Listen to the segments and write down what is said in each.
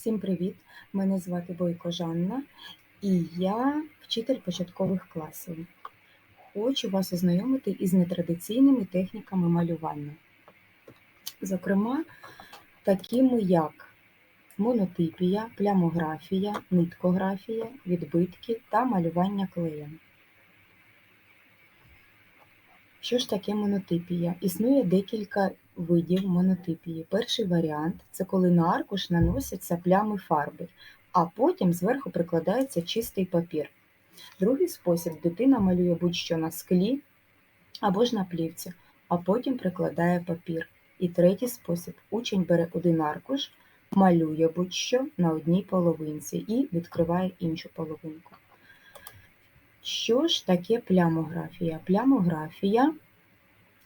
Всім привіт! Мене звати Бойко Жанна і я вчитель початкових класів. Хочу вас ознайомити із нетрадиційними техніками малювання. Зокрема, такими як монотипія, плямографія, ниткографія, відбитки та малювання клеєм. Що ж таке монотипія? Існує декілька видів монотипії. Перший варіант це коли на аркуш наносяться плями фарби, а потім зверху прикладається чистий папір. Другий спосіб дитина малює будь-що на склі або ж на плівці, а потім прикладає папір. І третій спосіб учень бере один аркуш, малює будь-що на одній половинці і відкриває іншу половинку. Що ж таке плямографія? Плямографія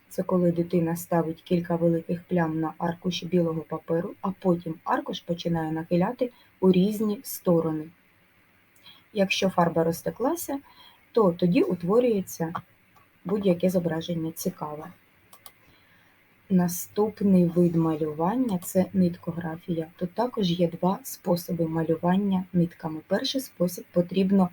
це коли дитина ставить кілька великих плям на аркуші білого паперу, а потім аркуш починає нахиляти у різні сторони. Якщо фарба розтеклася, то тоді утворюється будь-яке зображення цікаве. Наступний вид малювання це ниткографія. Тут також є два способи малювання нитками. Перший спосіб потрібно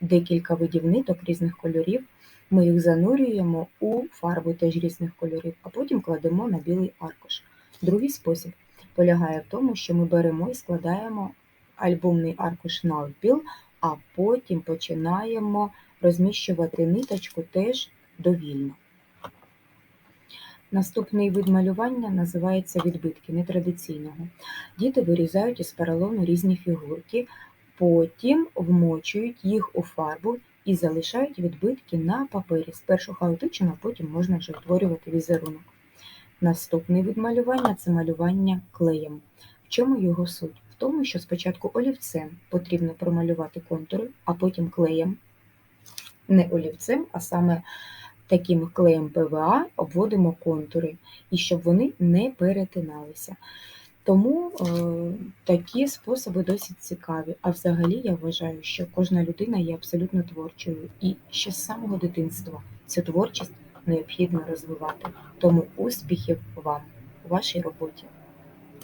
декілька видів ниток різних кольорів. Ми їх занурюємо у фарбу теж різних кольорів, а потім кладемо на білий аркуш. Другий спосіб полягає в тому, що ми беремо і складаємо альбомний аркуш навпіл, а потім починаємо розміщувати ниточку теж довільно. Наступний вид малювання називається відбитки нетрадиційного. Діти вирізають із поролону різні фігурки, потім вмочують їх у фарбу і залишають відбитки на папері. Спершу хаотично, а потім можна вже утворювати візерунок. Наступний вид малювання це малювання клеєм. В чому його суть? В тому, що спочатку олівцем потрібно промалювати контури, а потім клеєм, не олівцем, а саме таким клеєм ПВА обводимо контури, і щоб вони не перетиналися. Тому е, такі способи досить цікаві. А взагалі я вважаю, що кожна людина є абсолютно творчою, і ще з самого дитинства цю творчість необхідно розвивати. Тому успіхів вам у вашій роботі!